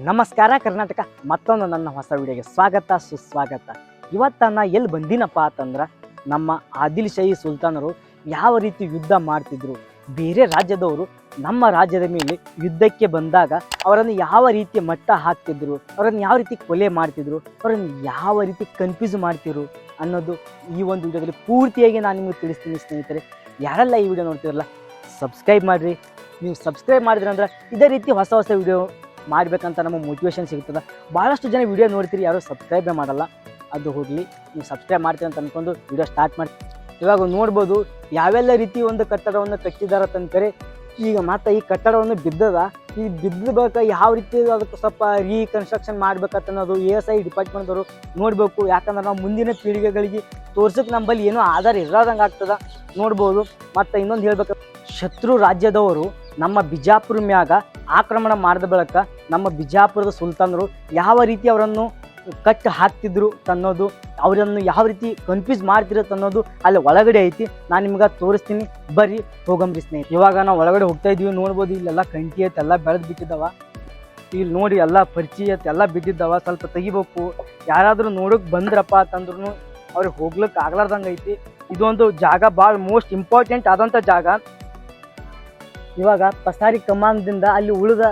ನಮಸ್ಕಾರ ಕರ್ನಾಟಕ. ಮತ್ತೊಂದು ನನ್ನ ಹೊಸ ವಿಡಿಯೋಗೆ ಸ್ವಾಗತ, ಸುಸ್ವಾಗತ. ಇವತ್ತ ನಾ ಎಲ್ಲಿ ಬಂದಿನಪ್ಪ ಅಂತಂದ್ರೆ, ನಮ್ಮ ಆದಿಲ್ ಶಾಹಿ ಸುಲ್ತಾನರು ಯಾವ ರೀತಿ ಯುದ್ಧ ಮಾಡ್ತಿದ್ರು, ಬೇರೆ ರಾಜ್ಯದವರು ನಮ್ಮ ರಾಜ್ಯದ ಮೇಲೆ ಯುದ್ಧಕ್ಕೆ ಬಂದಾಗ ಅವರನ್ನು ಯಾವ ರೀತಿ ಮಟ್ಟ ಹಾಕ್ತಿದ್ರು, ಅವರನ್ನು ಯಾವ ರೀತಿ ಕೊಲೆ ಮಾಡ್ತಿದ್ರು, ಅವರನ್ನು ಯಾವ ರೀತಿ ಕನ್ಫ್ಯೂಸ್ ಮಾಡ್ತಿದ್ರು ಅನ್ನೋದು ಈ ಒಂದು ವಿಡಿಯೋದಲ್ಲಿ ಪೂರ್ತಿಯಾಗಿ ನಾನು ನಿಮಗೆ ತಿಳಿಸ್ತೀನಿ ಸ್ನೇಹಿತರೆ. ಯಾರೆಲ್ಲ ಈ ವಿಡಿಯೋ ನೋಡ್ತಿರಲ್ಲ ಸಬ್ಸ್ಕ್ರೈಬ್ ಮಾಡಿರಿ. ನೀವು ಸಬ್ಸ್ಕ್ರೈಬ್ ಮಾಡಿದ್ರಂದ್ರೆ ಇದೇ ರೀತಿ ಹೊಸ ಹೊಸ ವಿಡಿಯೋ ಮಾಡ್ಬೇಕಂತ ನಮಗೆ ಮೋಟಿವೇಶನ್ ಸಿಗ್ತದೆ. ಭಾಳಷ್ಟು ಜನ ವಿಡಿಯೋ ನೋಡ್ತೀರಿ, ಯಾರು ಸಬ್ಸ್ಕ್ರೈಬೇ ಮಾಡಲ್ಲ. ಅದು ಹೋಗಲಿ, ನೀವು ಸಬ್ಸ್ಕ್ರೈಬ್ ಮಾಡ್ತೀರಿ ಅಂತ ಅಂದ್ಕೊಂಡು ವಿಡಿಯೋ ಸ್ಟಾರ್ಟ್ ಮಾಡ್ತೀವಿ ಇವಾಗ ನೋಡ್ಬೋದು, ಯಾವೆಲ್ಲ ರೀತಿ ಒಂದು ಕಟ್ಟಡವನ್ನು ಕಟ್ಟಿದಾರ ತಂದ್ಕರೆ ಈಗ ಮತ್ತೆ ಈ ಕಟ್ಟಡವನ್ನು ಬಿದ್ದದ, ಈ ಬಿದ್ದಬೇಕ ಯಾವ ರೀತಿ ಅದಕ್ಕೆ ಸ್ವಲ್ಪ ರೀಕನ್ಸ್ಟ್ರಕ್ಷನ್ ಮಾಡ್ಬೇಕಂತ ಅನ್ನೋದು ಎ ಎಸ್ ಐ ಡಿಪಾರ್ಟ್ಮೆಂಟ್ದವರು ನೋಡಬೇಕು. ಯಾಕಂದ್ರೆ ನಾವು ಮುಂದಿನ ಪೀಳಿಗೆಗಳಿಗೆ ತೋರ್ಸಕ್ಕೆ ನಂಬಲ್ಲಿ ಏನೋ ಆಧಾರ ಇರೋದಂಗೆ ಆಗ್ತದ ನೋಡ್ಬೋದು. ಮತ್ತು ಇನ್ನೊಂದು ಹೇಳ್ಬೇಕು, ಶತ್ರು ರಾಜ್ಯದವರು ನಮ್ಮ ಬಿಜಾಪುರ ಮ್ಯಾಗ ಆಕ್ರಮಣ ಮಾಡಿದ ಬಳಿಕ ನಮ್ಮ ಬಿಜಾಪುರದ ಸುಲ್ತಾನರು ಯಾವ ರೀತಿ ಅವರನ್ನು ಕಟ್ಟು ಹಾಕ್ತಿದ್ರು ತನ್ನೋದು, ಅವರನ್ನು ಯಾವ ರೀತಿ ಕನ್ಫ್ಯೂಸ್ ಮಾಡ್ತಿರತ್ತೆ ಅನ್ನೋದು ಅಲ್ಲಿ ಒಳಗಡೆ ಐತಿ. ನಾನು ನಿಮ್ಗೆ ತೋರಿಸ್ತೀನಿ. ಬರ್ರಿ ಹೋಗಂಬ್ರಿ ಸ್ನೇಹಿತ ಇವಾಗ ನಾವು ಒಳಗಡೆ ಹೋಗ್ತಾ ಇದೀವಿ, ನೋಡ್ಬೋದು ಇಲ್ಲೆಲ್ಲ ಕಂಟಿ ಐತೆ, ಎಲ್ಲ ಬೆಳೆದು ಬಿಟ್ಟಿದ್ದಾವ. ಇಲ್ಲಿ ನೋಡಿ ಎಲ್ಲ ಪರಿಚಯ ಎಲ್ಲ ಬಿದ್ದಿದ್ದಾವ. ಸ್ವಲ್ಪ ತೆಗಿಬೇಕು. ಯಾರಾದರೂ ನೋಡೋಕೆ ಬಂದ್ರಪ್ಪ ಅಂತಂದ್ರೂ ಅವ್ರಿಗೆ ಹೋಗ್ಲಿಕ್ಕೆ ಆಗ್ಲಾರ್ದಂಗೆ ಐತಿ. ಇದೊಂದು ಜಾಗ ಭಾಳ ಮೋಸ್ಟ್ ಇಂಪಾರ್ಟೆಂಟ್ ಆದಂಥ ಜಾಗ. ಇವಾಗ ಪಸಾರಿ ಕಮಾಂದಿಂದ ಅಲ್ಲಿ ಉಳಿದ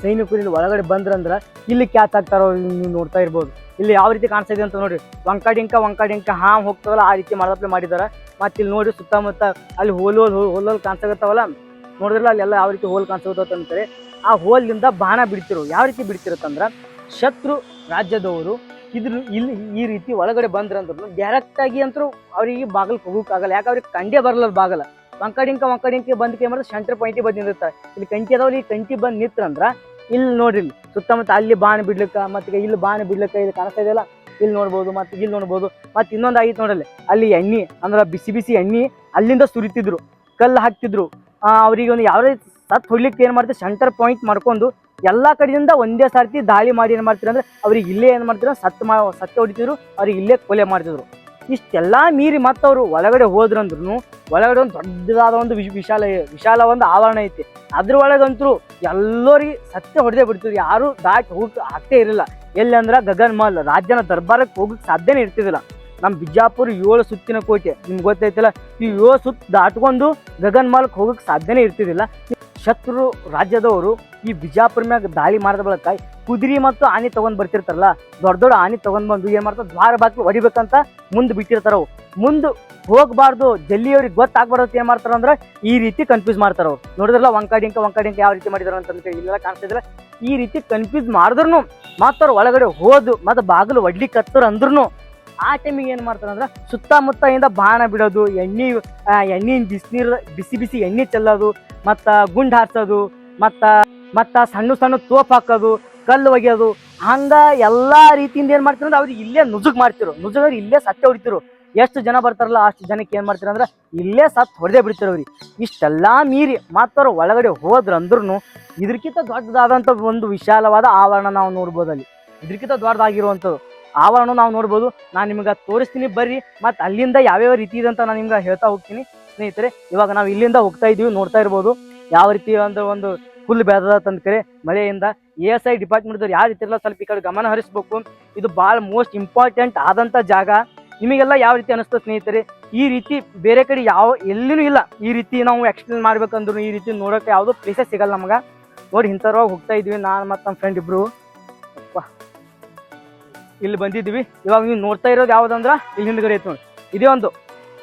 ಸೈನಿಕರು ಇಲ್ಲಿ ಒಳಗಡೆ ಬಂದ್ರಂದ್ರೆ ಇಲ್ಲಿ ಕ್ಯಾಚ್ ಆಗ್ತಾರೋ ನೀವು ನೋಡ್ತಾ ಇರ್ಬೋದು. ಇಲ್ಲಿ ಯಾವ ರೀತಿ ಕಾಣಿಸ್ತಾ ಇದೆ ಅಂತ ನೋಡಿ. ವಂಕಡಿಂಕ ವಂಕಡಿಂಕ, ಹಾಂ ಹೋಗ್ತಾವಲ್ಲ, ಆ ರೀತಿ ಮಾಡಪ್ಲೆ ಮಾಡಿದ್ದಾರೆ ಮತ್ತೆ ಇಲ್ಲಿ ನೋಡಿ ಸುತ್ತಮುತ್ತ ಅಲ್ಲಿ ಹೋಲ್ ಹೋಲ್ ಹೋಲ್ ನೋಡಿದ್ರಲ್ಲ ಅಲ್ಲೆಲ್ಲ ಯಾವ ರೀತಿ ಹೋಲ್ ಕಾಣಿಸ್ತಾ ಅಂತಾರೆ ಆ ಹೋಲ್ನಿಂದ ಬಾಣ ಬಿಡ್ತಿರು, ಯಾವ ರೀತಿ ಬಿಡ್ತಿರತ್ತಂದ್ರ ಶತ್ರು ರಾಜ್ಯದವರು ಇದ್ರ, ಇಲ್ಲಿ ಈ ರೀತಿ ಒಳಗಡೆ ಬಂದ್ರಂದ್ರು ಡೈರೆಕ್ಟ್ ಆಗಿ ಅಂತೂ ಅವರಿಗೆ ಬಾಗಲ್ ಹೋಗೋಕ್ಕಾಗಲ್ಲ. ಯಾಕೆ ಅವ್ರಿಗೆ ಕಂಡೇ ಬರಲ್ಲ, ಬಾಗಲ. ವಂಕಡಿಂಕ ಒಂಕಡಿಂಕ ಬಂದ್ ಕೇಂದ್ರ ಸೆಂಟರ್ ಪಾಯಿಂಟಿಗೆ ಬಂದು ನಿಂದಿರ್ತಾರೆ ಇಲ್ಲಿ ಕಂಟಿ ಅದಾವಲ್ಲಿ, ಈ ಕಂಟಿ ಬಂದು ನಿಂತ್ರಂದ್ರ ಇಲ್ಲಿ ನೋಡ್ರಿ ಇಲ್ಲಿ ಸುತ್ತಮುತ್ತ ಅಲ್ಲಿ ಬಾಣ ಬಿಡ್ಲಿಕ್ಕ, ಮತ್ತೆ ಇಲ್ಲಿ ಬಾಣ ಬಿಡ್ಲಿಕ್ಕ ಇಲ್ಲಿ ಕಾಣಿಸ್ತಾ ಇದೆಯಲ್ಲ ಇಲ್ಲಿ ನೋಡ್ಬೋದು, ಮತ್ತೆ ಇಲ್ಲಿ ನೋಡ್ಬೋದು, ಮತ್ತೆ ಇನ್ನೊಂದು ಆಗಿತ್ತು ನೋಡಲ್ಲಿ, ಅಲ್ಲಿ ಎಣ್ಣೆ, ಅಂದ್ರೆ ಬಿಸಿ ಬಿಸಿ ಎಣ್ಣೆ ಅಲ್ಲಿಂದ ಸುರಿತಿದ್ರು, ಕಲ್ಲು ಹಾಕ್ತಿದ್ರು. ಅವ್ರಿಗೆ ಒಂದು ಯಾವ ರೀತಿ ಸತ್ ಹೊಡ್ಲಿಕ್ಕೆ ಏನು ಮಾಡ್ತಾರೆ ಸೆಂಟರ್ ಪಾಯಿಂಟ್ ಮಾಡ್ಕೊಂಡು ಎಲ್ಲಾ ಕಡೆಯಿಂದ ಒಂದೇ ಸರ್ತಿ ದಾಳಿ ಮಾಡಿ ಏನು ಮಾಡ್ತೀರ ಅಂದ್ರೆ, ಅವ್ರಿಗೆ ಇಲ್ಲೇ ಏನು ಮಾಡ್ತೀರ ಸತ್ತು ಮಾ, ಸತ್ತು ಹೊಡಿತಿದ್ರು, ಅವ್ರಿಗೆ ಇಲ್ಲೇ ಕೊಲೆ ಮಾಡ್ತಿದ್ರು. ಇಷ್ಟೆಲ್ಲ ಮೀರಿ ಮತ್ತೆ ಅವರು ಒಳಗಡೆ ಹೋದ್ರಂದ್ರು ಒಳಗಡೆ ಒಂದು ದೊಡ್ಡದಾದ ಒಂದು ವಿಶ್- ವಿಶಾಲ ವಿಶಾಲ ಒಂದು ಆವರಣ ಐತಿ. ಅದ್ರ ಒಳಗಂತೂ ಎಲ್ಲರಿಗೆ ಸತ್ಯ ಹೊಡೆದೇ ಬಿಡ್ತಿದ್ರು. ಯಾರು ದಾಟಿ ಹೋಗಕ್ಕೆ ಆಗ್ತೇ ಇರಲಿಲ್ಲ. ಎಲ್ಲಿ ಅಂದ್ರೆ ಗಗನ್ ಮಾಲ್ ರಾಜ್ಯನ ದರ್ಬಾರಕ್ಕೆ ಹೋಗಕ್ಕೆ ಸಾಧ್ಯನೇ ಇರ್ತಿದಿಲ್ಲ ನಮ್ಮ ಬಿಜಾಪುರ ಏಳು ಸುತ್ತಿನ ಕೋಟೆ. ನಿಮ್ಗೆ ಗೊತ್ತೈತಿಲ್ಲ, ಈ ಏಳು ಸುತ್ತ ದಾಟ್ಕೊಂಡು ಗಗನ್ ಮಹಲ್ಗೆ ಹೋಗಕ್ಕೆ ಸಾಧ್ಯನೇ ಇರ್ತಿದಿಲ್ಲ ಶತ್ರು ರಾಜ್ಯದವರು ಈ ಬಿಜಾಪುರ ಮ್ಯಾಗ ದಾಳಿ ಮಾಡಿದ ಬಳಿಕ ಕುದುರೆ ಮತ್ತು ಆನೆ ತಗೊಂಡ್ ಬರ್ತಿರ್ತಾರಲ್ಲ, ದೊಡ್ಡ ದೊಡ್ಡ ಆನೆ ತಗೊಂಡ್ ಬಂದು ಏನ್ ಮಾಡ್ತಾರೆ, ದ್ವಾರ ಬಾಕಿ ಹೊಡಿಬೇಕಂತ ಮುಂದೆ ಬಿಟ್ಟಿರ್ತಾರ ಅವು ಮುಂದೆ ಹೋಗ್ಬಾರ್ದು ಜಲ್ಲಿ ಅವ್ರಿಗೆ ಗೊತ್ತಾಗ್ಬಾರ್ದು ಏನ್ ಮಾಡ್ತಾರ ಅಂದ್ರೆ ಈ ರೀತಿ ಕನ್ಫ್ಯೂಸ್ ಮಾಡ್ತಾರ ಅವ್ರು. ನೋಡಿದ್ರಲ್ಲ, ವಂಕಾಡಿಂಕ ವಂಕಾಡಿಂಕ ಯಾವ ರೀತಿ ಮಾಡಿದಾರ ಅಂತ ಇಲ್ಲೆಲ್ಲ ಕಾಣಿಸ್ತಿದ್ರೆ ಈ ರೀತಿ ಕನ್ಫ್ಯೂಸ್ ಮಾಡಿದ್ರು ಮತ್ತವ್ರು ಒಳಗಡೆ ಹೋದು, ಮತ್ತೆ ಬಾಗಿಲು ಒಡ್ಲಿಕ್ಕೆ ಹತ್ತರ ಅಂದ್ರೂ ಆ ಟೈಮಿಗೆ ಏನು ಮಾಡ್ತಾರೆ ಅಂದ್ರೆ ಸುತ್ತಮುತ್ತ ಇಂದ ಬಾಣ ಬಿಡೋದು ಎಣ್ಣೆ ಆ, ಎಣ್ಣೆನ್ ಬಿಸಿನೀರು ಬಿಸಿ ಬಿಸಿ ಎಣ್ಣೆ ಚೆಲ್ಲೋದು ಮತ್ತು ಗುಂಡು ಹಾರಿಸೋದು ಮತ್ತು ಮತ್ತು ಸಣ್ಣ ಸಣ್ಣ ತೋಪ್ ಹಾಕೋದು ಕಲ್ಲು ಒಗೆಯೋದು. ಹಂಗೆ ಎಲ್ಲಾ ರೀತಿಯಿಂದ ಏನು ಮಾಡ್ತಾರೆ ಅಂದ್ರೆ ಅವ್ರಿಗೆ ಇಲ್ಲೇ ನುಜುಗ್ ಮಾಡ್ತಿರು. ನುಜುಗವ್ರು ಇಲ್ಲೇ ಸತ್ತೆ ಹೊಡಿತಿರು. ಎಷ್ಟು ಜನ ಬರ್ತಾರಲ್ಲ ಅಷ್ಟು ಜನಕ್ಕೆ ಏನು ಮಾಡ್ತಾರೆ ಅಂದ್ರೆ ಇಲ್ಲೇ ಸತ್ತು ಹೊಡೆದೇ ಬಿಡ್ತಿರು ಅವ್ರಿಗೆ. ಇಷ್ಟೆಲ್ಲ ಮೀರಿ ಮತ್ತವ್ರು ಒಳಗಡೆ ಹೋದ್ರಂದ್ರೂ ಇದಕ್ಕಿಂತ ದೊಡ್ಡದಾದಂಥ ಒಂದು ವಿಶಾಲವಾದ ಆವರಣ ನಾವು ನೋಡ್ಬೋದು ಅಲ್ಲಿ. ಇದಕ್ಕಿಂತ ದೊಡ್ಡದಾಗಿರುವಂಥದ್ದು. ಆವರಣ ನಾವು ನೋಡ್ಬೋದು. ನಾನು ನಿಮ್ಗೆ ತೋರಿಸ್ತೀನಿ, ಬರ್ರಿ. ಮತ್ತು ಅಲ್ಲಿಂದ ಯಾವ್ಯಾವ ರೀತಿ ಇದೆ ಅಂತ ನಾನು ನಿಮ್ಗೆ ಹೇಳ್ತಾ ಹೋಗ್ತೀನಿ. ಸ್ನೇಹಿತರೆ, ಇವಾಗ ನಾವು ಇಲ್ಲಿಂದ ಹೋಗ್ತಾ ಇದ್ದೀವಿ, ನೋಡ್ತಾ ಇರ್ಬೋದು. ಯಾವ ರೀತಿ ಒಂದು ಒಂದು ಫುಲ್ ಬೆಳೆದ ತಂದ್ಕರೆ ಮಳೆಯಿಂದ ಎ ಎಸ್ ಐ ಡಿಪಾರ್ಟ್ಮೆಂಟ್ದವ್ರು ಯಾವ ರೀತಿ ಎಲ್ಲ ಸ್ವಲ್ಪ ಈ ಕಡೆ ಗಮನ ಹರಿಸ್ಬೇಕು. ಇದು ಭಾಳ ಮೋಸ್ಟ್ ಇಂಪಾರ್ಟೆಂಟ್ ಆದಂಥ ಜಾಗ. ನಿಮಗೆಲ್ಲ ಯಾವ ರೀತಿ ಅನಿಸ್ತದೆ ಸ್ನೇಹಿತರೆ? ಈ ರೀತಿ ಬೇರೆ ಕಡೆ ಯಾವ, ಎಲ್ಲಿನೂ ಇಲ್ಲ. ಈ ರೀತಿ ನಾವು ಎಕ್ಸ್ಪ್ಲೇನ್ ಮಾಡ್ಬೇಕಂದ್ರೂ ಈ ರೀತಿ ನೋಡೋಕೆ ಯಾವುದೋ ಪ್ಲೇಸಸ್ ಸಿಗಲ್ಲ ನಮಗೆ. ನೋಡಿ ಇಂಥವ್ರವಾಗ ಹೋಗ್ತಾ ಇದ್ವಿ. ನಾನು ಮತ್ತು ನಮ್ಮ ಫ್ರೆಂಡ್ ಅಪ್ಪ ಇಲ್ಲಿ ಬಂದಿದ್ವಿ ಇವಾಗ ನೀವು ನೋಡ್ತಾ ಇರೋದು ಯಾವ್ದಂದ್ರ ಇಲ್ಲಿ ಹಿಂದ್ಗಡೆ ಐತೆ ನೋಡಿ. ಇದೇ ಒಂದು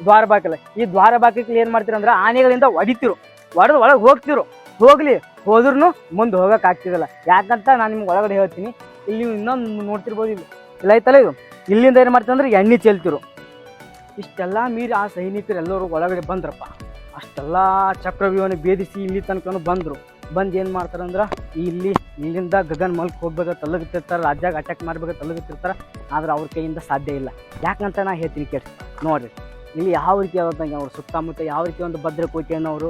ದ್ವಾರ ಬಾಗಿಲ. ಈ ದ್ವಾರ ಏನು ಏನ್ ಮಾಡ್ತೀರಂದ್ರ ಆನೆಗಳಿಂದ ಹೊಡಿತಿರು ಹೊಡೆದು ಒಳಗೆ ಹೋಗ್ತಿರು. ಹೋಗ್ಲಿ ಹೋದ್ರೂ ಮುಂದೆ ಹೋಗಕ್ ಆಗ್ತಿದಲ್ಲ ಯಾಕಂತ ನಾನು ನಿಮ್ಗೆ ಒಳಗಡೆ ಹೇಳ್ತೀನಿ. ಇಲ್ಲಿ ನೀವು ಇನ್ನೊಂದು ನೋಡ್ತಿರ್ಬೋದು ಇಲ್ಲಿ. ಇಲ್ಲ ಐತಲ್ಲ ಇದು? ಇಲ್ಲಿಂದ ಏನು ಮಾಡ್ತಾರೆ ಅಂದ್ರೆ ಎಣ್ಣೆ ಚೆಲ್ತಿರು. ಇಷ್ಟೆಲ್ಲ ಮೀರಿ ಆ ಸೈನಿಕರು ಎಲ್ಲರೂ ಒಳಗಡೆ ಬಂದ್ರಪ್ಪ. ಅಷ್ಟೆಲ್ಲ ಚಕ್ರವ್ಯೂಹನ ಭೇದಿಸಿ ಇಲ್ಲಿ ತನಕ ಬಂದರು. ಬಂದು ಏನು ಮಾಡ್ತಾರಂದ್ರೆ ಇಲ್ಲಿ, ಇಲ್ಲಿಂದ ಗಗನ್ ಮಲ್ಕ್ ಹೋಗ್ಬೇಕು ತಲುಗುತ್ತಿರ್ತಾರೆ ರಾಜ್ಯಾಗ ಅಟ್ಯಾಕ್ ಮಾಡ್ಬೇಕು ತಲುಗುತ್ತಿರ್ತಾರೆ ಆದ್ರೆ ಅವ್ರ ಕೈಯಿಂದ ಸಾಧ್ಯ ಇಲ್ಲ. ಯಾಕಂತ ನಾ ಹೇಳ್ತೀನಿ ಕೇಳಿ, ನೋಡಿರಿ, ಇಲ್ಲಿ ಯಾವ ರೀತಿ ಆದಂಗೆ ಅವ್ರು ಸುತ್ತಮುತ್ತ ಯಾವ ರೀತಿ ಒಂದು ಭದ್ರಕೋಟೆಯನ್ನು ಅವರು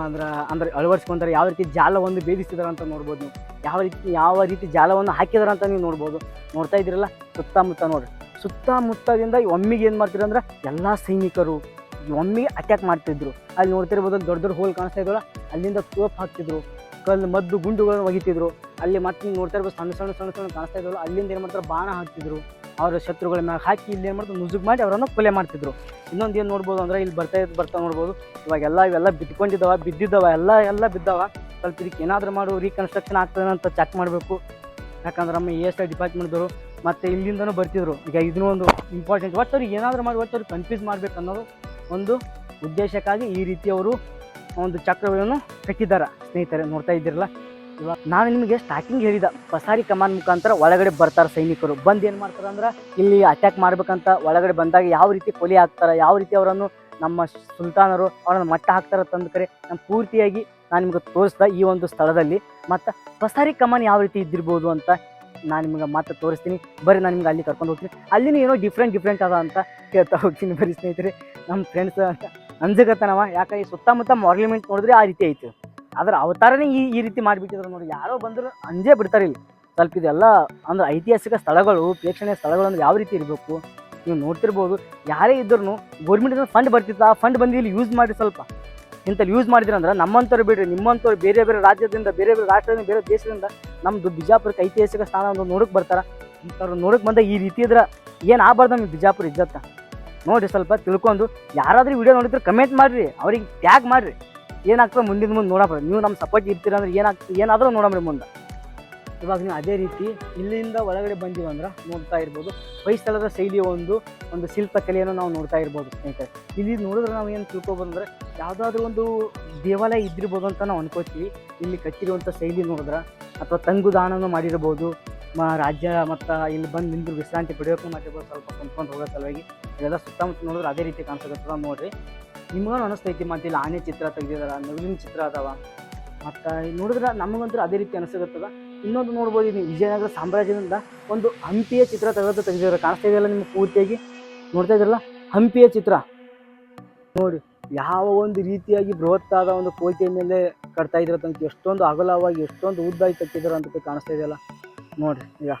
ಅಂದ್ರೆ ಅಂದ್ರೆ ಅಳವಡಿಸ್ಕೊಂಡ್ರೆ, ಯಾವ ರೀತಿ ಜಾಲವನ್ನು ಭೇದಿಸಿದಾರೆ ಅಂತ ನೋಡ್ಬೋದು ನೀವು. ಯಾವ ರೀತಿ ಯಾವ ರೀತಿ ಜಾಲವನ್ನು ಹಾಕಿದಾರೆ ಅಂತ ನೀವು ನೋಡ್ಬೋದು. ನೋಡ್ತಾ ಇದ್ದೀರಲ್ಲ, ಸುತ್ತಮುತ್ತ ನೋಡ್ರಿ, ಸುತ್ತಮುತ್ತದಿಂದ ಒಮ್ಮಿಗೆ ಏನು ಮಾಡ್ತೀರಂದ್ರೆ ಎಲ್ಲ ಸೈನಿಕರು ಒಮ್ಮಿಗೆ ಅಟ್ಯಾಕ್ ಮಾಡ್ತಿದ್ರು. ಅಲ್ಲಿ ನೋಡ್ತಿರ್ಬೋದು ದೊಡ್ಡ ದೊಡ್ಡ ಹೋಲ್ ಕಾಣಿಸ್ತಾ ಇದ್ರು ಅಲ್ಲಿಂದ ತೋಪ್ ಹಾಕ್ತಿದ್ರು. ಕಲ್ಲು ಮದ್ದು ಗುಂಡುಗಳನ್ನು ಒಗಿತಿದ್ರು. ಅಲ್ಲಿ ಮತ್ತೆ ನೋಡ್ತಾ ಇರ್ಬೋದು ಸಣ್ಣ ಸಣ್ಣ ಸಣ್ಣ ಸಣ್ಣ ಕಾಣಿಸ್ತಾ ಇದ್ರು ಅಲ್ಲಿಂದ ಏನು ಮಾಡ್ತಾರೆ, ಬಾಣ ಹಾಕ್ತಿದ್ರು. ಅವರ ಶತ್ರುಗಳ ಮ್ಯಾಗ ಹಾಕಿ ಇಲ್ಲಿ ಏನು ಮಾಡ್ತಾರೆ ನುಜುಗ್ ಮಾಡಿ ಅವರನ್ನು ಕೊಲೆ ಮಾಡ್ತಿದ್ರು. ಇನ್ನೊಂದು ಏನು ನೋಡ್ಬೋದು ಅಂದ್ರೆ, ಇಲ್ಲಿ ಬರ್ತಾ ಬರ್ತಾ ನೋಡ್ಬೋದು. ಇವಾಗೆಲ್ಲ ಇವೆಲ್ಲ ಬಿದ್ಕೊಂಡಿದ್ದಾವೆ ಬಿದ್ದಿದ್ದಾವ, ಎಲ್ಲ ಎಲ್ಲ ಬಿದ್ದಾವ. ಸ್ವಲ್ಪ ಇದಕ್ಕೆ ಏನಾದರೂ ಮಾಡು ರೀಕನ್ಸ್ಟ್ರಕ್ಷನ್ ಆಗ್ತದೆ ಅಂತ ಚೆಕ್ ಮಾಡಬೇಕು. ಯಾಕಂದ್ರೆ ನಮ್ಮ ಎಸ್ ಐ ಡಿಪಾರ್ಟ್ಮೆಂಟ್ದವರು ಮತ್ತು ಇಲ್ಲಿಂದನೂ ಬರ್ತಿದ್ರು. ಈಗ ಇದನ್ನೂ ಒಂದು ಇಂಪಾರ್ಟೆಂಟ್ ಒಟ್ಟು ಅವ್ರಿಗೆ ಏನಾದರೂ ಮಾಡಿ, ಒಟ್ಟು ಅವ್ರಿಗೆ ಕನ್ಫ್ಯೂಸ್ ಮಾಡ್ಬೇಕು ಅನ್ನೋದು ಒಂದು ಉದ್ದೇಶಕ್ಕಾಗಿ ಈ ರೀತಿ ಅವರು ಒಂದು ಚಕ್ರವನ್ನು ಕಟ್ಟಿದ್ದಾರೆ. ಸ್ನೇಹಿತರೆ, ನೋಡ್ತಾ ಇದ್ದಿರಲ್ಲ? ಇವಾಗ ನಾನು ನಿಮಗೆ ಸ್ಟಾರ್ಟಿಂಗ್ ಹೇಳಿದ ಪಸಾರಿ ಕಮಾನ್ ಮುಖಾಂತರ ಒಳಗಡೆ ಬರ್ತಾರೆ ಸೈನಿಕರು. ಬಂದು ಏನು ಮಾಡ್ತಾರೆ ಅಂದ್ರೆ ಇಲ್ಲಿ ಅಟ್ಯಾಕ್ ಮಾಡ್ಬೇಕಂತ ಒಳಗಡೆ ಬಂದಾಗ ಯಾವ ರೀತಿ ಕೊಲೆ ಆಗ್ತಾರೆ, ಯಾವ ರೀತಿ ಅವರನ್ನು ನಮ್ಮ ಸುಲ್ತಾನರು ಅವರನ್ನು ಮಟ್ಟ ಹಾಕ್ತಾರೆ ತಂದು ಕರೆ, ನಾನು ಪೂರ್ತಿಯಾಗಿ ನಾನು ನಿಮ್ಗೆ ತೋರಿಸ್ದ ಈ ಒಂದು ಸ್ಥಳದಲ್ಲಿ. ಮತ್ತು ಪಸಾರಿ ಕಮಾನ್ ಯಾವ ರೀತಿ ಇದ್ದಿರ್ಬೋದು ಅಂತ ನಾನು ನಿಮ್ಗೆ ಮತ್ತೆ ತೋರಿಸ್ತೀನಿ. ಬರೀ ನಾನು ನಿಮ್ಗೆ ಅಲ್ಲಿ ಕರ್ಕೊಂಡು ಹೋಗ್ತೀನಿ. ಅಲ್ಲಿನೂ ಏನೋ ಡಿಫ್ರೆಂಟ್ ಡಿಫ್ರೆಂಟ್ ಅದ ಅಂತ ಹೇಳ್ತಾ ಹೋಗ್ತೀನಿ ಬರೀ ಸ್ನೇಹಿತರೆ. ನಮ್ಮ ಫ್ರೆಂಡ್ಸ್ ಅಂಜಗತ್ತನವ ಯಾಕೆ ಈ ಸುತ್ತಮುತ್ತ ಮಾರ್ಲಿಮೆಂಟ್ ನೋಡಿದ್ರೆ ಆ ರೀತಿ ಐತೆ. ಆದ್ರೆ ಅವತಾರನೇ ಈ ಈ ರೀತಿ ಮಾಡಿಬಿಟ್ಟಿದ್ರು ನೋಡಿ, ಯಾರೋ ಬಂದ್ರು ಅಂಜೇ ಬಿಡ್ತಾರೆ ಇಲ್ಲಿ. ಸ್ವಲ್ಪ ಇದೆಲ್ಲ ಅಂದ್ರೆ ಐತಿಹಾಸಿಕ ಸ್ಥಳಗಳು, ಪ್ರೇಕ್ಷಣೀಯ ಸ್ಥಳಗಳು ಅಂದ್ರೆ ಯಾವ ರೀತಿ ಇರಬೇಕು? ನೀವು ನೋಡ್ತಿರ್ಬೋದು. ಯಾರೇ ಇದ್ರೂ ಗೌರ್ಮೆಂಟಿಂದ ಫಂಡ್ ಬರ್ತಿತ್ತು, ಆ ಫಂಡ್ ಬಂದು ಇಲ್ಲಿ ಯೂಸ್ ಮಾಡಿ ಸ್ವಲ್ಪ. ಇಂಥಲ್ಲಿ ಯೂಸ್ ಮಾಡಿದ್ರಂದ್ರೆ ನಮ್ಮಂಥವ್ರು ಬಿಡ್ರಿ ನಿಮ್ಮಂಥವ್ರು ಬೇರೆ ಬೇರೆ ರಾಜ್ಯದಿಂದ, ಬೇರೆ ಬೇರೆ ರಾಷ್ಟ್ರದಿಂದ, ಬೇರೆ ದೇಶದಿಂದ ನಮ್ಮದು ಬಿಜಾಪುರಕ್ಕೆ ಐತಿಹಾಸಿಕ ಸ್ಥಾನ ಒಂದು ನೋಡಕ್ಕೆ ಬರ್ತಾರೆ. ಇಂಥವ್ರು ನೋಡಕ್ಕೆ ಬಂದ ಈ ರೀತಿ ಇದ್ರೆ ಏನು ಆಗ್ಬಾರ್ದು ನಮಗೆ ಬಿಜಾಪುರ ಇಜ್ಜತ್ತ ನೋಡಿ ಸ್ವಲ್ಪ ತಿಳ್ಕೊಂಡು, ಯಾರಾದ್ರೂ ವಿಡಿಯೋ ನೋಡಿದ್ರೆ ಕಮೆಂಟ್ ಮಾಡಿರಿ, ಅವ್ರಿಗೆ ಟ್ಯಾಗ್ ಮಾಡಿರಿ. ಏನಾಗ್ತದೆ ಮುಂದಿನ ಮುಂದೆ ನೋಡಪ್ಪ, ನೀವು ನಮ್ಮ ಸಪೋರ್ಟ್ ಇರ್ತೀರ ಅಂದ್ರೆ ಏನಾಗ್ತದೆ ಏನಾದರೂ ನೋಡಮ್ರಿ ಮುಂದೆ. ಇವಾಗ ನೀವು ಅದೇ ರೀತಿ ಇಲ್ಲಿಂದ ಒಳಗಡೆ ಬಂದೀವಂದ್ರೆ ನೋಡ್ತಾ ಇರ್ಬೋದು. ಹೊಯ್ಸಳದ ಶೈಲಿಯ ಒಂದು ಒಂದು ಶಿಲ್ಪಕಲೆಯನ್ನು ನಾವು ನೋಡ್ತಾ ಇರ್ಬೋದು ಸ್ನೇಹಿತರೆ. ಇಲ್ಲಿ ನೋಡಿದ್ರೆ ನಾವು ಏನು ತಿಳ್ಕೊಬೋದು ಅಂದರೆ, ಯಾವುದಾದ್ರೂ ಒಂದು ದೇವಾಲಯ ಇದ್ದಿರ್ಬೋದು ಅಂತ ನಾವು ಅನ್ಕೋತೀವಿ. ಇಲ್ಲಿ ಕಟ್ಟಿರುವಂಥ ಶೈಲಿ ನೋಡಿದ್ರೆ, ಅಥವಾ ತಂಗುದಾನನೂ ಮಾಡಿರ್ಬೋದು. ಮ, ರಾಜ್ಯ ಮತ್ತು ಇಲ್ಲಿ ಬಂದು ನಿಂತು ವಿಶ್ರಾಂತಿ ಪಡೆಯೋಕೆ ಮಾಡಿರ್ಬೋದು ಸ್ವಲ್ಪ ಕೊಂಡ್ಕೊಂಡು ಹೋಗೋ ಸಲುವಾಗಿ. ಇದೆಲ್ಲ ಸುತ್ತಮುತ್ತ ನೋಡಿದ್ರೆ ಅದೇ ರೀತಿ ಕಾಣಿಸಕತ್ತದ ನೋಡ್ರಿ. ನಿಮ್ಗೂ ಅನಿಸ್ತೈತಿ ಮತ್ತು ಇಲ್ಲಿ ಆನೆ ಚಿತ್ರ ತೆಗ್ದಿದಾರ, ನವಿಲಿನ ಚಿತ್ರ ಅದಾವ. ಮತ್ತು ನೋಡಿದ್ರೆ ನಮಗಂತೂ ಅದೇ ರೀತಿ ಅನಿಸಕತ್ತದ. ಇನ್ನೊಂದು ನೋಡ್ಬೋದು ಇದು ವಿಜಯನಗರ ಸಾಮ್ರಾಜ್ಯದಿಂದ ಒಂದು ಹಂಪಿಯ ಚಿತ್ರ ತೆಗೆದು ಕಾಣಿಸ್ತಾ ಇದೆಯಲ್ಲ ನಿಮ್ಗೆ ಪೂರ್ತಿಯಾಗಿ? ನೋಡ್ತಾ ಇದ್ರಲ್ಲ ಹಂಪಿಯ ಚಿತ್ರ. ನೋಡಿ, ಯಾವ ಒಂದು ರೀತಿಯಾಗಿ ಬೃಹತ್ತಾದ ಒಂದು ಕೋಟೆಯ ಮೇಲೆ ಕಟ್ತಾ ಇದ್ರ ತನಕ ಎಷ್ಟೊಂದು ಅಗಲವಾಗಿ, ಎಷ್ಟೊಂದು ಉದ್ದಾಗಿ ಕಟ್ಟಿದಾರೆ ಅಂತ ಕಾಣಿಸ್ತಾ ಇದೆಯಲ್ಲ? ನೋಡ್ರಿ, ಈಗ.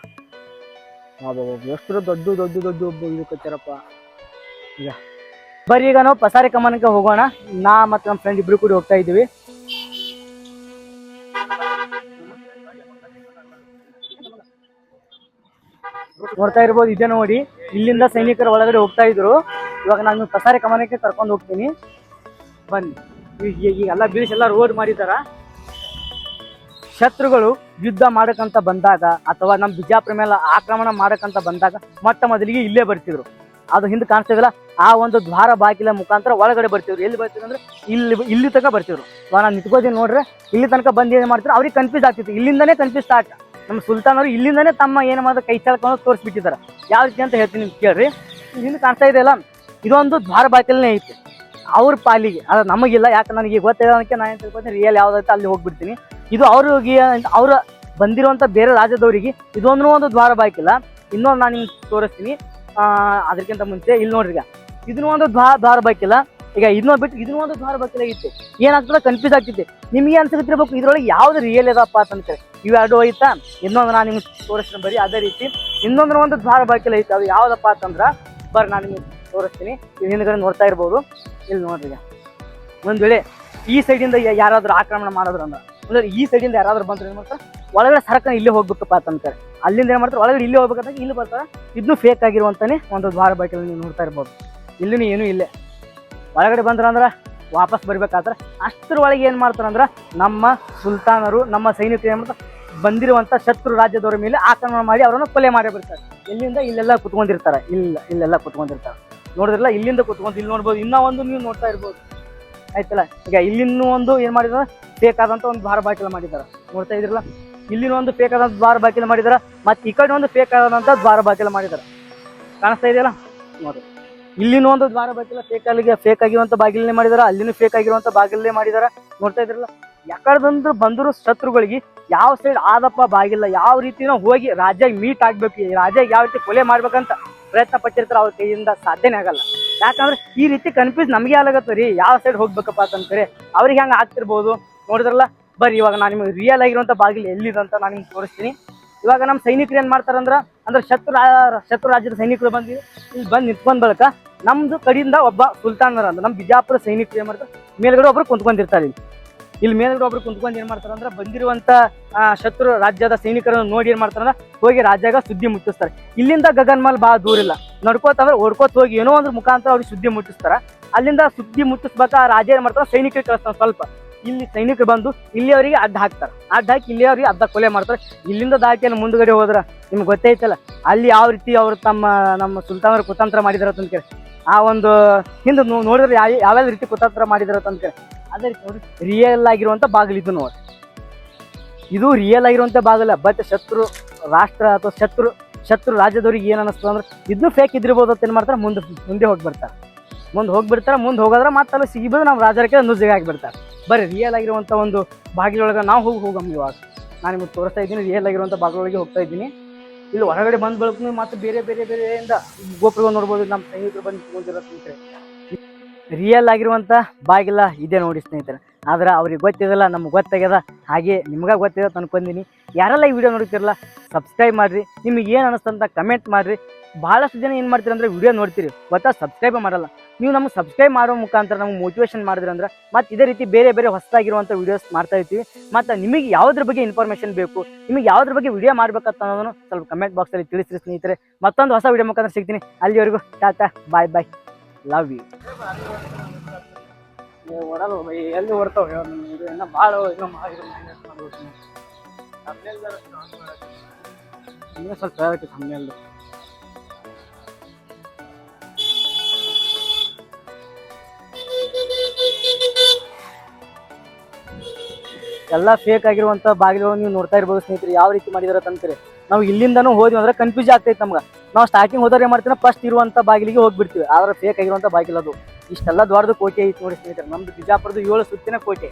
ಬಾಬಾ ಎಷ್ಟು ದೊಡ್ಡ ದೊಡ್ಡ ದೊಡ್ಡ ಒಬ್ಬ ಇದು ಕಟ್ಟಾರಪ್ಪ ಈಗ ಬರೀ ಈಗ ನಾವು ಪಸಾರಿ ಕಮಾನಕ್ಕೆ ಹೋಗೋಣ. ನಾ ಮತ್ತು ನಮ್ಮ ಫ್ರೆಂಡ್ ಇಬ್ರು ಕೂಡ ಹೋಗ್ತಾ ಇದ್ದೀವಿ. ನೋಡ್ತಾ ಇರ್ಬೋದು, ಇದೆ ನೋಡಿ. ಇಲ್ಲಿಂದ ಸೈನಿಕರ ಒಳಗಡೆ ಹೋಗ್ತಾ ಇದ್ರು. ಇವಾಗ ನಾನು ಪಸಾರಿ ಕಮಾನಕ್ಕೆ ಕರ್ಕೊಂಡು ಹೋಗ್ತೀನಿ. ಬನ್ನಿ. ಈಗ ಎಲ್ಲ ಬೀಸ್ ಎಲ್ಲ ರೋಡ್ ಮಾಡಿದಾರ. ಶತ್ರುಗಳು ಯುದ್ಧ ಮಾಡಕ್ಕಂತ ಬಂದಾಗ ಅಥವಾ ನಮ್ಮ ಬಿಜಾಪುರ ಮೇಲೆ ಆಕ್ರಮಣ ಮಾಡಕ್ಕಂತ ಬಂದಾಗ ಮೊಟ್ಟ ಮೊದಲಿಗೆ ಇಲ್ಲೇ ಬರ್ತಿದ್ರು. ಅದು ಹಿಂದೆ ಕಾಣಿಸ್ತಿದಿಲ್ಲ ಆ ಒಂದು ದ್ವಾರ ಬಾಗಿಲ ಮುಖಾಂತರ ಒಳಗಡೆ ಬರ್ತಿದ್ರು. ಎಲ್ಲಿ ಬರ್ತೀವಿ ಅಂದ್ರೆ ಇಲ್ಲಿ ಇಲ್ಲಿ ತನಕ ಬರ್ತೀವ್ರು ನಾನು ನಿಂತ್ಕೋತೀನಿ ನೋಡ್ರೆ, ಇಲ್ಲಿ ತನಕ ಬಂದು ಏನು ಮಾಡ್ತಾರೆ ಅವ್ರಿಗೆ ಕನ್ಫ್ಯೂಸ್ ಆಗ್ತಿತ್ತು. ಇಲ್ಲಿಂದನೇ ಕನ್ಫ್ಯೂಸ್ ಸ್ಟಾರ್ಟ್ ನಮ್ಮ ಸುಲ್ತಾನ್ ಅವರು ಇಲ್ಲಿಂದನೇ ತಮ್ಮ ಏನು ಮಾಡೋದು, ಕೈ ಚಾಲ್ಕೊಂಡು ತೋರಿಸ್ಬಿಟ್ಟಿದ್ದಾರೆ. ಯಾವ ರೀತಿ ಅಂತ ಹೇಳ್ತೀನಿ ಕೇಳ್ರಿ. ಹಿಂದೆ ಕಾಣಿಸ್ತಾ ಇದೆಯಲ್ಲ ಇದೊಂದು ದ್ವಾರ ಬಾಗಿಲನೇ ಐತಿ. ಅವ್ರ ಪಾಲಿಗೆ, ಅದು ನಮಗಿಲ್ಲ, ಯಾಕೆ ನನಗೆ ಗೊತ್ತಿರೋದಕ್ಕೆ ನಾನು ಏನು ತಿಳ್ಕೊತೀನಿ ರಿಯಲ್ ಯಾವ್ದೈತೆ ಅಲ್ಲಿ ಹೋಗ್ಬಿಡ್ತೀನಿ. ಇದು ಅವ್ರಿಗೆ, ಅವ್ರ ಬಂದಿರುವಂಥ ಬೇರೆ ರಾಜ್ಯದವರಿಗೆ ಇದೊಂದು ಒಂದು ದ್ವಾರ ಬಾಗಿಲ್ಲ ಇನ್ನೊಂದು ನಾನು ನಿಮ್ಗೆ ತೋರಿಸ್ತೀನಿ. ಅದಕ್ಕಿಂತ ಮುಂಚೆ ಇಲ್ಲಿ ನೋಡ್ರಿ ಈಗ. ಇದನ್ನು ಒಂದು ದ್ವಾರ ದ್ವಾರ ಬಾಕಿಲ್ಲ ಈಗ ಇದನ್ನ ಬಿಟ್ಟು ಇದನ್ನು ಒಂದು ದ್ವಾರ ಬೈಕಿಲ್ಲ ಇತ್ತು. ಏನಾಗ್ತದೆ? ಕನ್ಫ್ಯೂಸ್ ಆಗ್ತೈತಿ ನಿಮಗೆ ಅನ್ಸಕತ್ತಿರ್ಬೇಕು ಇದ್ರೊಳಗೆ ಯಾವ್ದು ರಿಯಲ್ ಇದಪ್ಪ ಅಂತಂದ್ರೆ ಇವು ಎರಡು ಐತಾ ಇನ್ನೊಂದು ನಾನು ನಿಮ್ಗೆ ತೋರಿಸ್ತೀನಿ ಬರೀ ಅದೇ ರೀತಿ. ಇನ್ನೊಂದು ಒಂದು ದ್ವಾರ ಬೈಕಿಲ್ಲ ಐತೆ. ಅದು ಯಾವ್ದಪ್ಪ ಅಂತಂದ್ರೆ? ಬರ್ರಿ, ನಾನು ನಿಮ್ಗೆ ತೋರಿಸ್ತೀನಿ. ಇಲ್ಲಿ ಹಿಂದ್ಗಡೆ ನೋಡ್ತಾ ಇರ್ಬೋದು. ಇಲ್ಲಿ ನೋಡ್ರಿ ಈಗ. ಒಂದ್ ವೇಳೆ ಈ ಸೈಡಿಂದ ಯಾರಾದ್ರೂ ಆಕ್ರಮಣ ಮಾಡಿದ್ರು ಅಂದ್ರೆ ಈ ಸೈಡಿಂದ ಯಾರಾದ್ರೂ ಬಂದ್ರೆ ಏನ್ ಮಾಡ್ತಾರೆ? ಒಳಗಡೆ ಸರಕ ಇಲ್ಲೇ ಹೋಗ್ಬೇಕಪ್ಪ ಅಂತಂತಾರೆ ಅಲ್ಲಿಂದ ಏನು ಮಾಡ್ತಾರೆ? ಒಳಗಡೆ ಇಲ್ಲಿ ಹೋಗ್ಬೇಕಂತ ಇಲ್ಲಿ ಬರ್ತಾರೆ. ಇದನ್ನು ಫೇಕ್ ಆಗಿರುವಂತಾನೆ ಒಂದು ದ್ವಾರ ಬಾಗಿಲು ನೀವು ನೋಡ್ತಾ ಇರ್ಬೋದು. ಇಲ್ಲಿನೂ ಏನೂ ಇಲ್ಲೇ. ಒಳಗಡೆ ಬಂದ್ರಂದ್ರೆ ವಾಪಸ್ ಬರ್ಬೇಕಾದ್ರೆ ಅಷ್ಟರ ಒಳಗೆ ಏನು ಮಾಡ್ತಾರಂದ್ರೆ ನಮ್ಮ ಸುಲ್ತಾನರು, ನಮ್ಮ ಸೈನಿಕರು ಏನು ಮಾಡ್ತಾರೆ? ಬಂದಿರುವಂಥ ಶತ್ರು ರಾಜ್ಯದವರ ಮೇಲೆ ಆಕ್ರಮಣ ಮಾಡಿ ಅವರನ್ನು ಕೊಲೆ ಮಾಡಿ ಬಿಡ್ತಾರೆ ಇಲ್ಲಿಂದ ಇಲ್ಲೆಲ್ಲ ಕುತ್ಕೊಂಡಿರ್ತಾರೆ. ಇಲ್ಲ, ಇಲ್ಲೆಲ್ಲ ಕುತ್ಕೊಂಡಿರ್ತಾರೆ. ನೋಡಿದ್ರಲ್ಲ, ಇಲ್ಲಿಂದ ಕುತ್ಕೊಂಡು ಇಲ್ಲಿ ನೋಡ್ಬೋದು. ಇನ್ನೂ ಒಂದು ನೀವು ನೋಡ್ತಾ ಇರ್ಬೋದು. ಆಯ್ತಲ್ಲ? ಈಗ ಇಲ್ಲಿನ್ನೂ ಒಂದು ಏನು ಮಾಡಿದಾರೆ ಬೇಕಾದಂಥ ಒಂದು ಭಾರ ಬಾಕಿಲ ಮಾಡಿದ್ದಾರೆ. ನೋಡ್ತಾ ಇದ್ರಲ್ಲ ಇಲ್ಲಿನ ಒಂದು ಫೇಕ್ ಆದಂತ ದ್ವಾರ ಬಾಕಿಲ್ ಮಾಡಿದಾರೆ, ಮತ್ತೆ ಈ ಕಡೆ ಒಂದು ಫೇಕ್ ಆದಂತ ದ್ವಾರ ಬಾಗಿಲು ಮಾಡಿದ್ದಾರೆ ಕಾಣಿಸ್ತಾ ಇದೆಯಲ್ಲ? ನೋಡಿ. ಇಲ್ಲಿನ ಒಂದು ದ್ವಾರ ಬಾಗಿಲ ಫೇಕ್ ಅಲ್ಲಿಗೆ ಫೇಕ್ ಆಗಿರುವಂತ ಬಾಗಿಲನ್ನೇ ಮಾಡಿದಾರೆ, ಅಲ್ಲಿನೂ ಫೇಕ್ ಆಗಿರುವಂತ ಬಾಗಿಲನ್ನೇ ಮಾಡಿದಾರೆ. ನೋಡ್ತಾ ಇದ್ರಲ್ಲ, ಯಾಕಡ್ದಂದ್ರೆ ಬಂದ್ರು ಶತ್ರುಗಳಿಗೆ ಯಾವ ಸೈಡ್ ಆದಪ್ಪ ಬಾಗಿಲ್ಲ ಯಾವ ರೀತಿನೋ ಹೋಗಿ ರಾಜ್ಯಾಗ ಮೀಟ್ ಆಗ್ಬೇಕು, ಈ ರಾಜ್ಯ ಯಾವ ರೀತಿ ಕೊಲೆ ಮಾಡ್ಬೇಕಂತ ಪ್ರಯತ್ನ ಪಟ್ಟಿರ್ತಾರೆ ಅವ್ರ ಕೈಯಿಂದ ಸಾಧ್ಯನೇ ಆಗಲ್ಲ. ಯಾಕಂದ್ರೆ ಈ ರೀತಿ ಕನ್ಫ್ಯೂಸ್ ನಮಗೆ ಆಗತ್ತೆ ರೀ? ಯಾವ ಸೈಡ್ ಹೋಗ್ಬೇಕಪ್ಪ ಅಂತಂದ್ರೆ, ಅವ್ರಿಗೆ ಹೆಂಗೆ ಆಗ್ತಿರ್ಬೋದು. ನೋಡಿದ್ರಲ್ಲ ಬರ್ರಿ, ಇವಾಗ ನಾನು ನಿಮಗೆ ರಿಯಲ್ ಆಗಿರುವಂಥ ಬಾಗಿಲು ಎಲ್ಲಿದೆ ಅಂತ ನಾನು ನಿಮ್ಗೆ ತೋರಿಸ್ತೀನಿ. ಇವಾಗ ನಮ್ಮ ಸೈನಿಕರು ಏನು ಮಾಡ್ತಾರಂದ್ರೆ ಅಂದ್ರೆ ಶತ್ರು ಶತ್ರು ರಾಜ್ಯದ ಸೈನಿಕರು ಬಂದು ಇಲ್ಲಿ ಬಂದು ನಿಂತ್ಕೊಂಡ್ ಬಳಿಕ ನಮ್ದು ಕಡೆಯಿಂದ ಒಬ್ಬ ಸುಲ್ತಾನರ ಅಂದ್ರೆ ನಮ್ಮ ಬಿಜಾಪುರ ಸೈನಿಕರು ಏನು ಮಾಡ್ತಾರೆ, ಮೇಲ್ಗಡೆ ಒಬ್ರು ಕುಂತ್ಕೊಂಡಿರ್ತಾರೆ ಇಲ್ಲಿ. ಇಲ್ಲಿ ಮೇಲ್ಗಡೆ ಒಬ್ರು ಕುಂತ್ಕೊಂಡು ಏನು ಮಾಡ್ತಾರೆ ಅಂದ್ರೆ ಬಂದಿರುವಂಥ ಶತ್ರು ರಾಜ್ಯದ ಸೈನಿಕರನ್ನು ನೋಡಿ ಏನು ಮಾಡ್ತಾರಂದ್ರೆ ಹೋಗಿ ರಾಜ್ಯಾಗ ಸುದ್ದಿ ಮುಟ್ಟಿಸ್ತಾರೆ. ಇಲ್ಲಿಂದ ಗಗನ್ಮಲ್ ಭಾಳ ದೂರ ಇಲ್ಲ. ನಡ್ಕೋತ ಅಂದ್ರೆ ಓಡ್ಕೋತ ಹೋಗಿ ಏನೋ ಒಂದು ಮುಖಾಂತರ ಅವ್ರಿಗೆ ಸುದ್ದಿ ಮುಟ್ಟಿಸ್ತಾರೆ. ಅಲ್ಲಿಂದ ಸುದ್ದಿ ಮುಟ್ಟಿಸ್ಬೇಕಾ ರಾಜ ಏನ್ ಮಾಡ್ತಾರ ಸೈನಿಕರಿಗೆ ಕಳಿಸ್ತಾನೆ ಸ್ವಲ್ಪ. ಇಲ್ಲಿ ಸೈನಿಕರು ಬಂದು ಇಲ್ಲಿ ಅವರಿಗೆ ಅಡ್ಡ ಹಾಕ್ತಾರೆ. ಅಡ್ಡ ಹಾಕಿ ಇಲ್ಲಿ ಅವರಿಗೆ ಅರ್ಧ ಕೊಲೆ ಮಾಡ್ತಾರೆ. ಇಲ್ಲಿಂದ ದಾಟಿ ಮುಂದುಗಡೆ ಹೋದ್ರೆ ನಿಮ್ಗೆ ಗೊತ್ತೈತಲ್ಲ, ಅಲ್ಲಿ ಯಾವ ರೀತಿ ಅವರು ತಮ್ಮ, ನಮ್ಮ ಸುಲ್ತಾನರು ಕುತಂತ್ರ ಮಾಡಿದಾರ ಅಂತ ಕೇಳಿ. ಆ ಒಂದು ಹಿಂದೆ ನೋಡಿದ್ರೆ ಯಾವ, ಯಾವ್ಯಾವ ರೀತಿ ಕುತಂತ್ರ ಮಾಡಿದಾರ ಅಂತ ಕೇಳಿ. ಅದೇ ರೀತಿ ನೋಡಿ ರಿಯಲ್ ಆಗಿರುವಂಥ ಬಾಗಿಲು ಇದು ನೋಡಿ. ಇದು ರಿಯಲ್ ಆಗಿರುವಂಥ ಬಾಗಿಲ ಬಟ್ ಶತ್ರು ರಾಷ್ಟ್ರ ಅಥವಾ ಶತ್ರು ಶತ್ರು ರಾಜ್ಯದವ್ರಿಗೆ ಏನು ಅನಿಸ್ತದೆ ಅಂದ್ರೆ ಇದನ್ನು ಫೇಕ್ ಇದ್ದಿರ್ಬೋದು ಅಂತ ಏನು ಮಾಡ್ತಾರೆ, ಮುಂದೆ ಮುಂದೆ ಹೋಗಿ ಬರ್ತಾರೆ. ಮುಂದೆ ಹೋಗಿಬಿಡ್ತಾರೆ ಮುಂದೆ ಹೋಗೋದ್ರೆ ಮತ್ತೆ ಅಲ್ಲಿ ನಮ್ಮ ರಾಜರಕ್ಕೆ ನುಜ್ಜಿಗೆ ಆಗಿಬಿಡ್ತಾರೆ ಬರೀ ರಿಯಲ್ ಆಗಿರುವಂಥ ಒಂದು ಬಾಗಿಲೊಳಗೆ ನಾವು ಹೋಗಿ ಹೋಗಮ್ಮ ಇವಾಗ. ನಾನು ನಿಮಗೆ ತೋರಿಸ್ತಾ ಇದ್ದೀನಿ ರಿಯಲ್ ಆಗಿರುವಂಥ ಬಾಗಿಲೊಳಗೆ ಹೋಗ್ತಾ ಇದ್ದೀನಿ. ಇಲ್ಲಿ ಹೊರಗಡೆ ಬಂದ್ ಬೆಳಕು ಮತ್ತೆ ಬೇರೆ ಬೇರೆ ಬೇರೆಯಿಂದ ಗೋಪುರಗಳು ನೋಡ್ಬೋದು ನಮ್ಮ ಸ್ನೇಹಿತರು ಬಂದು ಹೋಗಿರೋ ಸ್ನೇಹಿತರೆ. ರಿಯಲ್ ಆಗಿರುವಂಥ ಬಾಗಿಲ ಇದೆ ನೋಡಿ ಸ್ನೇಹಿತರೆ. ಆದ್ರೆ ಅವ್ರಿಗೆ ಗೊತ್ತಿದಲ್ಲ, ನಮ್ಗೆ ಗೊತ್ತಾಗ್ಯದ. ಹಾಗೆ ನಿಮ್ಗೆ ಗೊತ್ತಿದೆ ಅನ್ಕೊಂಡಿನಿ ಯಾರೆಲ್ಲ ಈ ವಿಡಿಯೋ ನೋಡ್ತಿರಲ್ಲ ಸಬ್ಸ್ಕ್ರೈಬ್ ಮಾಡಿರಿ. ನಿಮಗೆ ಏನು ಅನಿಸ್ತಂತ ಕಮೆಂಟ್ ಮಾಡ್ರಿ. ಭಾಳಷ್ಟು ಜನ ಏನು ಮಾಡ್ತೀರಿ ಅಂದರೆ ವಿಡಿಯೋ ನೋಡ್ತೀರಿ, ಗೊತ್ತಾ? ಸಬ್ಸ್ಕ್ರೈಬ್ ಮಾಡಲ್ಲ. ನೀವು ನಮ್ಗೆ ಸಬ್ಸ್ಕ್ರೈಬ್ ಮಾಡೋ ಮುಖಾಂತರ ನಮ್ಗೆ ಮೋಟಿವೇಶನ್ ಮಾಡಿದ್ರಿ ಅಂದ್ರೆ, ಮತ್ತೆ ಇದೇ ರೀತಿ ಬೇರೆ ಬೇರೆ ಹೊಸದಾಗಿರುವಂಥ ವಿಡಿಯೋಸ್ ಮಾಡ್ತಾ ಇರ್ತೀವಿ. ಮತ್ತು ನಿಮಗೆ ಯಾವುದ್ರ ಬಗ್ಗೆ ಇನ್ಫಾರ್ಮೇಷನ್ ಬೇಕು, ನಿಮಗೆ ಯಾವುದ್ರ ಬಗ್ಗೆ ವಿಡಿಯೋ ಮಾಡ್ಬೇಕಂತ ಅನ್ನೋದನ್ನು ಸ್ವಲ್ಪ ಕಮೆಂಟ್ ಬಾಕ್ಸಲ್ಲಿ ತಿಳಿಸ್ರಿ ಸ್ನೇಹಿತರೆ. ಮತ್ತೊಂದು ಹೊಸ ವಿಡಿಯೋ ಮುಖಾಂತರ ಸಿಗ್ತೀನಿ. ಅಲ್ಲಿವರೆಗೂ tata bye bye love you ಎಲ್ಲಿ ಓಡ್ತಾವ ಇನ್ನೂ ಭಾಳ ಇನ್ನೂ ಇನ್ನೂ ಸ್ವಲ್ಪ ಎಲ್ಲ ಫೇಕ್ ಆಗಿರುವಂತ ಬಾಗಿಲುಗಳು ನೀವು ನೋಡ್ತಾ ಇರ್ಬೋದು ಸ್ನೇಹಿತರೆ, ಯಾವ ರೀತಿ ಮಾಡಿದಾರೆ ಅಂತೀರಿ? ನಾವು ಇಲ್ಲಿಂದನೂ ಹೋದ್ವಿ ಅಂದ್ರೆ ಕನ್ಫ್ಯೂಸ್ ಆಗ್ತೈತೆ ನಮ್ಗೆ. ನಾವು ಸ್ಟಾರ್ಟಿಂಗ್ ಹೋದ್ರೆ ಮಾಡ್ತೀವಿ ಫಸ್ಟ್ ಇರುವಂತ ಬಾಗಿಲಿಗೆ ಹೋಗ್ಬಿಡ್ತೀವಿ. ಆದ್ರೆ ಫೇಕ್ ಆಗಿರುವಂತ ಬಾಗಿಲು ಅದು. ಇಷ್ಟೆಲ್ಲ ದ್ವಾರದ ಕೋಟೆ ಐತಿ ನೋಡಿ ಸ್ನೇಹಿತರೆ, ನಮ್ದು ಬಿಜಾಪುರದ ಏಳು ಸುತ್ತಿನ ಕೋಟೆ.